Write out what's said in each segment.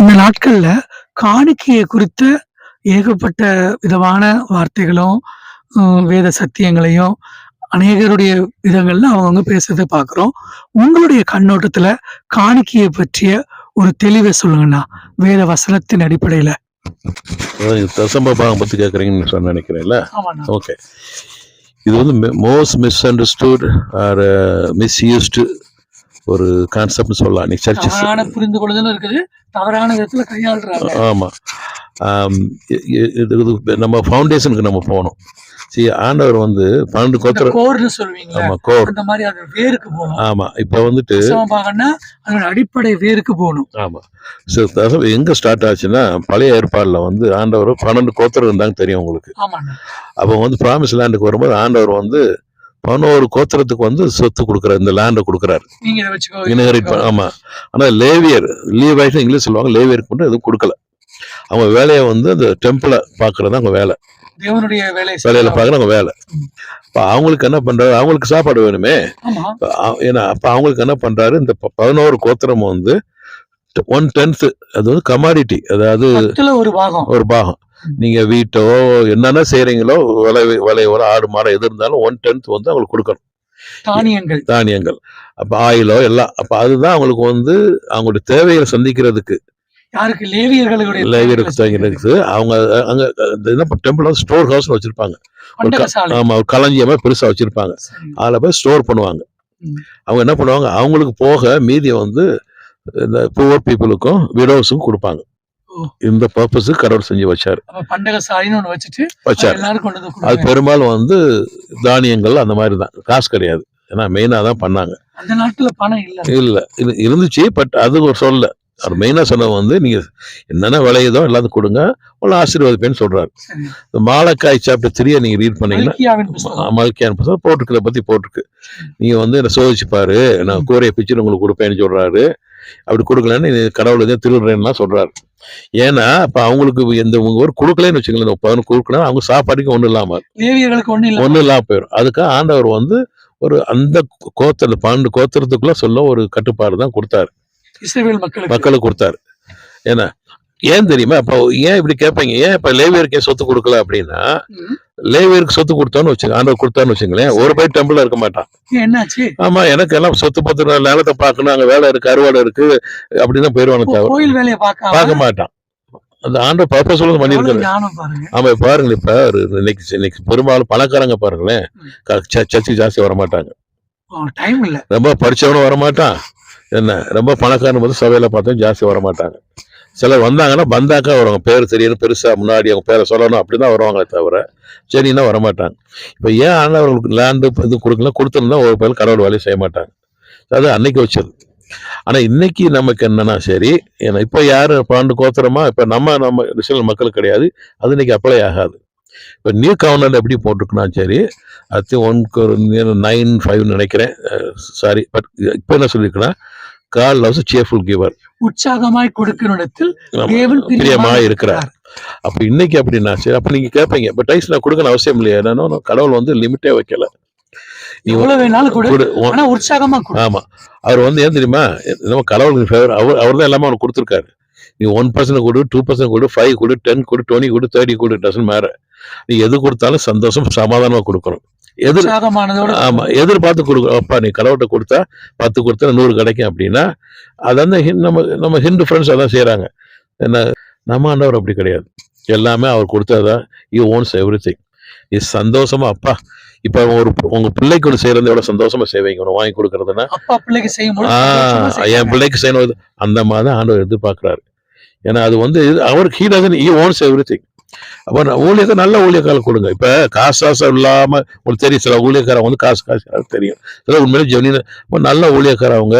இந்த நாட்கள்ல காணிக்கையை குறித்த ஏகப்பட்ட விதமான வார்த்தைகளும் வேத சத்தியங்களையும் அநேகருடைய விதங்கள்ல அவங்கவுங்க பேசுறதை பார்க்கிறோம். உங்களுடைய கண்ணோட்டத்துல காணிக்கையை பற்றிய ஒரு தெளிவை சொல்லுங்கண்ணா வேத வசனத்தின் அடிப்படையில. தசம்ப பாகம் பற்றி கேட்குறீங்கன்னு சொன்ன நினைக்கிறேன்ல? ஓகே இது வந்து most misunderstood or misused ஒரு கான்செப்ட்னு சொல்லலாம். இன்னைக்கு சர்ச்சஸ் புரிந்து கொள்ளுதலும் இருக்குது தவறான விதத்துல கையாளுறாங்க. ஆமாம் இது நம்ம ஃபவுண்டேஷனுக்கு நம்ம போகணும். சரி ஆண்டவர் வந்து பன்னெண்டு கோத்திர கோர்னு சொல்லுவீங்களா ஆமாம் கோர். அந்த மாதிரி அது வேருக்கு போகணும். ஆமாம் இப்போ வந்துட்டு அதோட அடிப்படை வேருக்கு போகணும். ஆமாம் ஸோ தசம் எங்கே ஸ்டார்ட் ஆச்சுன்னா பழைய ஏற்பாடில் வந்து ஆண்டவர் பன்னெண்டு கோத்திரம் இருந்தாங்க தெரியும் உங்களுக்கு. அப்போ வந்து ப்ராமிஸ் லேண்டுக்கு வரும்போது ஆண்டவர் வந்து பதினோரு கோத்திரத்துக்கு வந்து சொத்து கொடுக்குறாரு இந்த லேண்டை கொடுக்குறாரு. நீங்க இதை வச்சுக்கோ இன்ஹெரிட் ஆமா. ஆனா லேவியர் லீவாய்ஸ் இங்கிலீஷ் சொல்லுவாங்க லேவியருக்கு மட்டும் எதுவும் கொடுக்கல. அவங்க வேலையை வந்து அந்த டெம்பிளை பாக்குறது அவங்க வேலை. தேவனுடைய வேலை வேலையில பாக்குற அவங்க வேலை. இப்ப அவங்களுக்கு என்ன பண்றாரு? அவங்களுக்கு சாப்பாடு வேணுமே? ஏன்னா அப்ப அவங்களுக்கு என்ன பண்றாரு? இந்த பதினோரு கோத்திரம் வந்து ஒன் டென்த் அது வந்து கமாடிட்டி அதாவது ஒரு பாகம். ஒரு பாகம். நீங்க வீட்டோ என்னென்ன செய்றீங்களோ விளை விளையோட ஆடு மாடை எது இருந்தாலும் ஒன் டென்த் வந்து அவங்களுக்கு கொடுக்கணும். தானியங்கள். தானியங்கள். அப்ப ஆயிலோ எல்லாம் அப்ப அதுதான் அவங்களுக்கு வந்து அவங்களுடைய தேவைகளை சந்திக்கிறதுக்கு. யாருக்கு? லேவியர்களுடைய லைவியருக்கு தங்கிருக்கு அவங்க அங்க என்ன டெம்பிள் வந்து ஸ்டோர் ஹவுஸ் வச்சிருப்பாங்க. ஒரு க- பண்டகசாலை ஆமா ஒரு களஞ்சியமா பெருசா வச்சிருப்பாங்க. சரி. அதுல போய் ஸ்டோர் பண்ணுவாங்க. அவங்க என்ன பண்ணுவாங்க? அவங்களுக்கு போக மீதியை வந்து இந்த புவர் பீப்புளுக்கும் விடோஸுக்கும் கொடுப்பாங்க. இந்த பர்பஸுக்கு கடவுள் செஞ்சு வச்சாரு. ஒண்ணு வச்சுட்டு அது வச்சாரு. பெரும்பாலும் வந்து தானியங்கள் அந்த மாதிரி தான் காசு கிடையாது. ஏன்னா மெயினா தான் பண்ணாங்க. அந்த நாட்டுல பணம் இல்ல. இல்ல. இது இருந்துச்சு பட் அது ஒரு சொல்ல அவர் மெயினா சொன்னது வந்து நீங்க என்னென்ன விளையுதோ எல்லாத்துக்கும் கொடுங்க உள்ள ஆசீர்வாதப்பேன்னு சொல்றாரு. இந்த மாலக்காய் சாப்டர் த்ரீயை நீங்க ரீட் பண்ணீங்கன்னா மல்கியான் புத்தகம் போட்டிருக்கு பத்தி போட்டிருக்கு. நீங்க வந்து என்ன சோதிச்சு பாரு நான் கூரையை பிச்சு உங்களுக்கு கொடுப்பேன்னு சொல்றாரு. அப்படி கொடுக்கலன்னு கடவுள் எதையும் திருடுறேன்லாம் சொல்றாரு. ஏன்னா அப்ப அவங்களுக்கு இந்த உங்க ஒரு கொடுக்கலன்னு இந்த பதினொன்று கொடுக்கலாம் அவங்க சாப்பாடுக்கு ஒண்ணும் இல்லாம. லேவியர்களுக்கு ஒண்ணு இல்ல. ஒண்ணும் இல்லாம போயிடும் அதுக்காக ஆண்டவர் வந்து ஒரு அந்த கோத்திர பன்னெண்டு கோத்திரத்துக்குள்ள சொல்ல ஒரு கட்டுப்பாடு தான் கொடுத்தாரு. இஸ்ரேல் மக்களுக்கு கொடுத்தாரு. ஏன்னா ஏன் தெரியுமா? அப்போ ஏன் இப்படி கேட்பீங்க? ஏன் இப்ப லேவியருக்கு சொத்து கொடுக்கல அப்படின்னா. லேவியருக்கு சொத்து கொடுத்தோன்னு வச்சுங்க ஆண்டவர் கொடுத்தான்னு வச்சுங்களேன் ஒரு பை டெம்பிள் இருக்க மாட்டான். என்னாச்சு? ஆமா எனக்கு எல்லாம் சொத்து பத்து நிலத்தை பார்க்கணும் அங்க வேலை இருக்கு அறுவடை இருக்கு அப்படின்னு போயிருவானு கோ- தவிர. கோயில் வேலையை பார்க்க மாட்டான். அந்த ஆண்டவர் பர்பஸ் எவ்வளவு பண்ணியிருக்காரு. ஞானம் பாருங்க. ஆமா இப்ப இன்னைக்கு இன்னைக்கு பெரும்பாலும் பணக்காரங்க பாருங்களேன் சர்ச்சுக்கு ஜாஸ்தி வர மாட்டாங்க டைம் இல்ல. ரொம்ப படிச்சவனும் வரமாட்டான். என்ன ரொம்ப பணக்காரன் வந்து சபையில பார்த்தா ஜாஸ்தி வர மாட்டாங்க சிலர் வந்தாங்கன்னா வந்தாக்கா வருவாங்க பேர் தெரியணும் பெருசாக முன்னாடி அவங்க பேரை சொல்லணும் அப்படிதான் வருவாங்களே தவிர சரின்னா வரமாட்டாங்க. இப்போ ஏன் ஆண்டவர்களுக்கு லேண்டு இது கொடுக்கல கொடுத்துருந்தா ஒரு பேர் கடவுள் வேலையை செய்ய மாட்டாங்க. அது அன்னைக்கு வச்சது. ஆனால் இன்னைக்கு நமக்கு என்னன்னா சரி ஏன்னா இப்போ யார் பாண்டு கோத்திரமா? இப்போ நம்ம நம்ம ரிசல் மக்கள் கிடையாது. அது இன்னைக்கு அப்ளை ஆகாது. இப்போ நியூ கவர்னர் எப்படி போட்டிருக்குன்னா சரி அது ஒன் நைன் ஃபைவ்னு நினைக்கிறேன். சாரி பட் இப்போ என்ன சொல்லியிருக்குன்னா கால் லவ்ஸ் சேஃபுல் கிவர் உற்சாகமாய் கொடுக்கிற இடத்தில் தேவன் பிரியமா பிரியமாய் இருக்கிறார். அப்ப இன்னைக்கு அப்படின்னா சரி அப்ப நீங்க கேட்பீங்க இப்ப டைஸ் நான் கொடுக்கணும் அவசியம் இல்லையா. என்னன்னா கடவுள் வந்து லிமிட்டே வைக்கல. நீ எவ்வளவு வேணாலும் கொடு கொடு. ஆனா உற்சாகமா கொடு. ஆமா. அவர் வந்து ஏன் தெரியுமா? நம்ம கடவுளுக்கு ஃபேவர் அவர் அவர் தான் எல்லாமே அவனுக்கு கொடுத்துருக்காரு. நீ ஒன் பர்சன்ட் கொடு டூ பர்சன்ட் கொடு ஃபைவ் கொடு டென் கொடு டுவெண்ட்டி கொடு தேர்ட்டி கொடு டசன் மேற நீ எது கொடுத்தாலும் சந்தோஷம் சமாதானமா கொடுக்கணும். எதிர் உற்சாகமானதோட ஆமா எதிர்பார்த்து கொடுக்கணும் அப்பா நீ கடவுள்கிட்ட கொடுத்தா பத்து கொடுத்தா நூறு கிடைக்கும் அப்படின்னா அது வந்து நம்ம நம்ம ஹிந்து ஃப்ரெண்ட்ஸ் அதான் செய்றாங்க. என்ன நம்ம ஆண்டவர் அப்படி கிடையாது. எல்லாமே அவர் கொடுத்ததா யூ ஓன்ஸ் எவ்ரி திங் நீ சந்தோஷமா அப்பா இப்ப ஒரு உங்க பிள்ளைக்கு ஒன்று செய்யறது எவ்வளவு சந்தோஷமா செய்வீங்க. வாங்கி கொடுக்கறதுன்னா அப்பா பிள்ளைக்கு செய்யும் போது ஆஹ் சந்தோஷமா என். பிள்ளைக்கு செய்யணும். இது- அந்த மாதிரி தான் ஆண்டவர் எதிர்பார்க்கிறாரு. ஏன்னா அது வந்து இது- அவருக்கு he doesn't he owns everything அப்போ நான் ஊழியத்தை நல்ல ஊழியக்கார கொடுங்க. இப்ப காசு காசு இல்லாம உங்களுக்கு தெரியும் சில ஊழியக்காரங்க வந்து காசு காசு தெரியும். சில உண்மையிலே ஜெனியன் இப்போ நல்ல ஊழியக்காரவங்க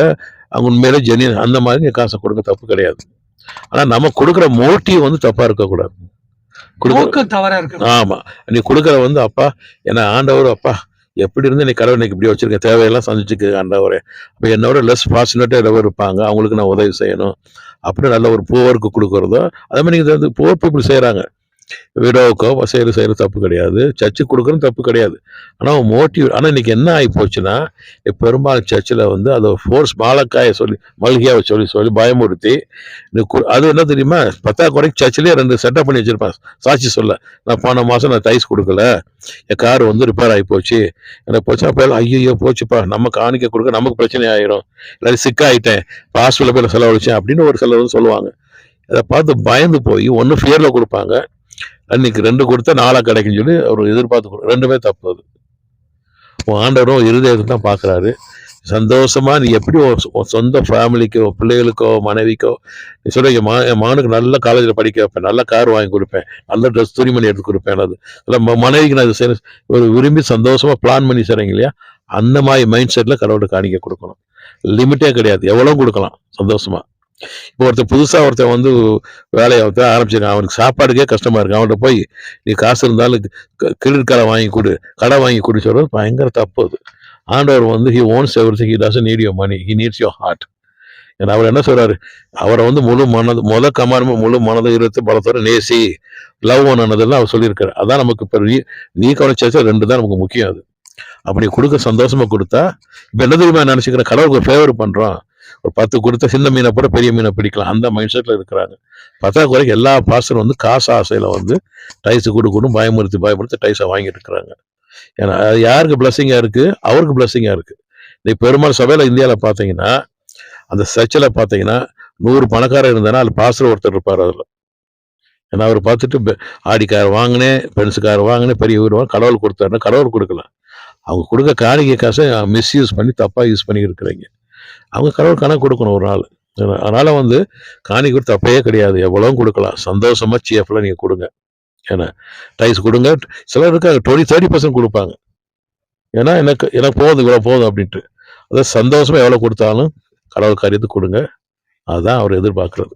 அவங்க உண்மையிலே ஜெனியன் அந்த மாதிரி நீங்க காசை கொடுங்க தப்பு கிடையாது. ஆனா நம்ம கொடுக்குற மோட்டிவ் வந்து தப்பா இருக்கக்கூடாது. கொடுக்குற நோக்கம் தவறா இருக்கு ஆமா. நீ கொடுக்குற வந்து அப்பா ஏன்னா ஆண்டவர் அப்பா எப்படி இருந்து நீ கடவுள் எனக்கு இப்படி வச்சிருக்க? தேவையெல்லாம் சந்திச்சுக்க ஆண்டவரே. அப்போ என்னோட லெஸ் ஃபார்ச்சுனேட்டாக இருப்பாங்க. அவங்களுக்கு நான் உதவி செய்யணும். அப்படி நல்ல ஒரு புவருக்கு கொடுக்குறதோ அதே மாதிரி நீங்கள் வந்து புவர் பீப்புள் செய்கிறாங்க விடோவுக்கோ வசையில் செய்கிற தப்பு கிடையாது. சர்ச்சுக்கு கொடுக்குறது தப்பு கிடையாது. ஆனால் மோட்டிவ் ஆனால் இன்றைக்கி என்ன ஆகி போச்சுன்னா பெரும்பாலும் சர்ச்சில் வந்து அதை ஃபோர்ஸ் மாலக்காயை சொல்லி மல்கியாவை சொல்லி சொல்லி பயமுறுத்தி கு- அது என்ன தெரியுமா? பத்தாக்குறைக்கு சர்ச்சிலே ரெண்டு செட்டப் பண்ணி வச்சுருப்பேன். சாட்சி சொல்ல நான் போன மாதம் நான் டைஸ் கொடுக்கல. என் கார் வந்து ரிப்பேர் ஆகி போச்சு எனக்கு போச்சு போய் ஐயோ போச்சுப்பா. நம்ம காணிக்க கொடுக்க நமக்கு பிரச்சனை ஆயிரும். இல்லாட்டி சிக்காயிட்டேன் ஹாஸ்பிட்டலில் போய் செலவழிச்சேன் அப்படின்னு ஒரு சிலர் வந்து சொல்லுவாங்க. அதை பார்த்து பயந்து போய் ஒன்று ஃபியரில் கொடுப்பாங்க. அன்னைக்கு ரெண்டு கொடுத்தா நாளாக கிடைக்குன்னு சொல்லி அவர் எதிர்பார்த்து ரெண்டுமே தப்பு அது. உன் ஆண்டவரும் இருதயத்தை தான் பார்க்குறாரு. சந்தோஷமா நீ எப்படி உன் உன் சொந்த ஃபேமிலிக்கோ பிள்ளைகளுக்கோ மனைவிக்கோ நீ சொல்ற என் மா என் மகனுக்கு நல்ல காலேஜில் படிக்க வைப்பேன் நல்ல கார் வாங்கி கொடுப்பேன் நல்ல ட்ரெஸ் துணிமணி எடுத்து கொடுப்பேன் அது. இல்லை மனைவிக்கு நான் இது செய்ய ஒரு விரும்பி சந்தோஷமாக பிளான் பண்ணி செய்கிறீங்க இல்லையா? அந்த மாதிரி மைண்ட் செட்டில் கடவுளை காணிக்க கொடுக்கணும். லிமிட்டே கிடையாது. எவ்வளோ கொடுக்கலாம்? சந்தோஷமாக இப்போ ஒருத்தர் புதுசா ஒருத்தர் வந்து வேலையை வந்து ஆரம்பிச்சிருக்கான். அவனுக்கு சாப்பாடுக்கே கஷ்டமா இருக்கு. அவன்கிட்ட போய் நீ காசு இருந்தாலும் கிரெடிட் கார்டை வாங்கி கொடு கடை வாங்கி கொடு சொல்றது பயங்கர தப்பு அது. ஆண்டவர் வந்து he owns everything he doesn't need your money he needs your heart ஏன்னா அவர் என்ன சொல்றாரு? அவரை வந்து முழு மனது முத கமாரம முழு மனது இருத்து பலத்தோட நேசி லவ் ஆனதெல்லாம் அவர் சொல்லியிருக்காரு. அதான் நமக்கு இப்போ நீ நீ கவனிச்சாச்சும் ரெண்டு தான் நமக்கு முக்கியம் அது. அப்படி கொடுக்க சந்தோஷமா கொடுத்தா இப்போ என்ன தெரியுமா நினச்சிக்கிறேன் கடவுளுக்கு ஃபேவர் பண்ணுறோம் ஒரு பத்து கொடுத்த சின்ன மீனை போட பெரிய மீனை பிடிக்கலாம். அந்த மைண்ட் செட்டில் இருக்கிறாங்க. பத்தாக்குறைக்கு எல்லா பாஸ்டரும் வந்து காசு ஆசையில் வந்து டைஸு கொடுக்கணும் பயமுறுத்தி பயமுறுத்தி டைஸை வாங்கிட்டு இருக்கிறாங்க. ஏன்னா அது யாருக்கு பிளஸ்ஸிங்காக இருக்குது அவருக்கு பிளஸ்ஸிங்காக இருக்கு. நீ பெரும்பாலும் சபையில் இந்தியாவில் பார்த்தீங்கன்னா அந்த சர்ச்சில் பார்த்தீங்கன்னா நூறு பணக்காரர் இருந்தானா அது பாசர் ஒருத்தர் இருப்பார் அதில். ஏன்னா அவர் பார்த்துட்டு பெ- ஆடி கார் வாங்கினேன் பென்ஸ் கார் வாங்கினேன் பெரிய வீடு வாங்க கடவுள் கொடுத்தாருன்னா கடவுள் கொடுக்கல அவங்க கொடுக்க காணிக்கை காசை மிஸ்யூஸ் பண்ணி தப்பாக யூஸ் பண்ணி இருக்கிறீங்க. அவங்க கடவுள் கணக்கு கொடுக்கணும் ஒரு நாள். அதனால் வந்து காணி கொடுத்து தப்பே கிடையாது. எவ்வளவும் கொடுக்கலாம். சந்தோஷமா சிஎஃப்ல நீங்கள் கொடுங்க. ஏன்னா டைஸ் கொடுங்க. சிலர் இருக்காங்க டுவெண்ட்டி தேர்ட்டி பர்சன்ட் கொடுப்பாங்க. ஏன்னா எனக்கு எனக்கு போதும் இவ்வளோ போதும் அப்படின்ட்டு. அதாவது சந்தோஷமாக எவ்வளோ கொடுத்தாலும் கடவுள் காரியத்துக்கு கொடுங்க. அதுதான் அவர் எதிர்பார்க்குறது.